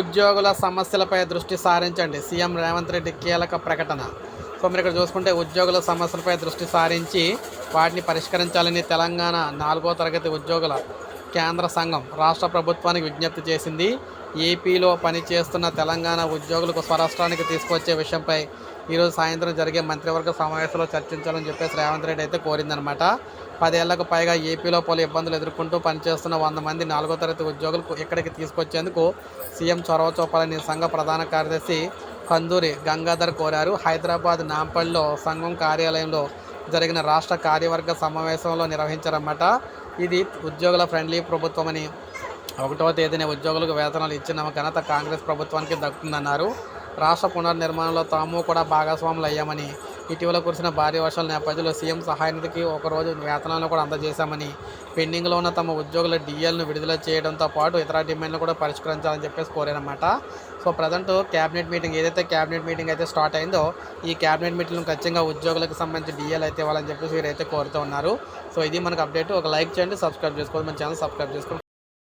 ఉద్యోగుల సమస్యలపై దృష్టి సారించండి. సీఎం రేవంత్ రెడ్డి కీలక ప్రకటన. సో మీరు ఇక్కడ చూసుకుంటే ఉద్యోగుల సమస్యలపై దృష్టి సారించి వాటిని పరిష్కరించాలని తెలంగాణ నాలుగో తరగతి ఉద్యోగుల కేంద్ర సంఘం రాష్ట్ర ప్రభుత్వానికి విజ్ఞప్తి చేసింది. ఏపీలో పనిచేస్తున్న తెలంగాణ ఉద్యోగులకు స్వరాష్ట్రానికి తీసుకొచ్చే విషయంపై ఈరోజు సాయంత్రం జరిగే మంత్రివర్గ సమావేశంలో చర్చించాలని చెప్పేసి రేవంత్ రెడ్డి అయితే కోరిందనమాట పదేళ్ళకు పైగా ఏపీలో పలు ఇబ్బందులు ఎదుర్కొంటూ పనిచేస్తున్న వంద మంది నాలుగో తరగతి ఉద్యోగులకు ఇక్కడికి తీసుకొచ్చేందుకు సీఎం చొరవ చూపాలని సంఘ ప్రధాన కార్యదర్శి కందూరి గంగాధర్ కోరారు. హైదరాబాద్ నాంపల్లిలో సంఘం కార్యాలయంలో జరిగిన రాష్ట్ర కార్యవర్గ సమావేశంలో నిర్వహించారన్నమాట. ఇది ఉద్యోగుల ఫ్రెండ్లీ ప్రభుత్వమని ఒకటవ తేదీన ఉద్యోగులకు వేతనాలు ఇచ్చిన ఘనత కాంగ్రెస్ ప్రభుత్వానికి దక్కుతుందన్నారు. రాష్ట్ర పునర్నిర్మాణంలో తాము కూడా భాగస్వాములు అయ్యామని ఇటీవల కురిసిన భారీ వర్షాల నేపథ్యంలో సీఎం సహాయానికి ఒకరోజు వేతనాలను కూడా అందజేశామని. పెండింగ్లో ఉన్న తమ ఉద్యోగుల డిఎల్ను విడుదల చేయడంతో పాటు ఇతర డిమాండ్లు కూడా పరిష్కరించాలని చెప్పేసి కోరారన్నమాట. సో ప్రజెంట్ క్యాబినెట్ మీటింగ్ ఏదైతే క్యాబినెట్ మీటింగ్ అయితే స్టార్ట్ అయిందో ఈ క్యాబినెట్ మీటింగ్ ఖచ్చితంగా ఉద్యోగులకు సంబంధించి డిఎల్ అయితే ఇవ్వాలని చెప్పేసి వీరైతే కోరుతూ ఉన్నారు. సో ఇది మనకు అప్డేట్. ఒక లైక్ చేయండి సబ్స్క్రైబ్ చేసుకోండి మన ఛానల్ సబ్స్క్రైబ్ చేసుకోండి.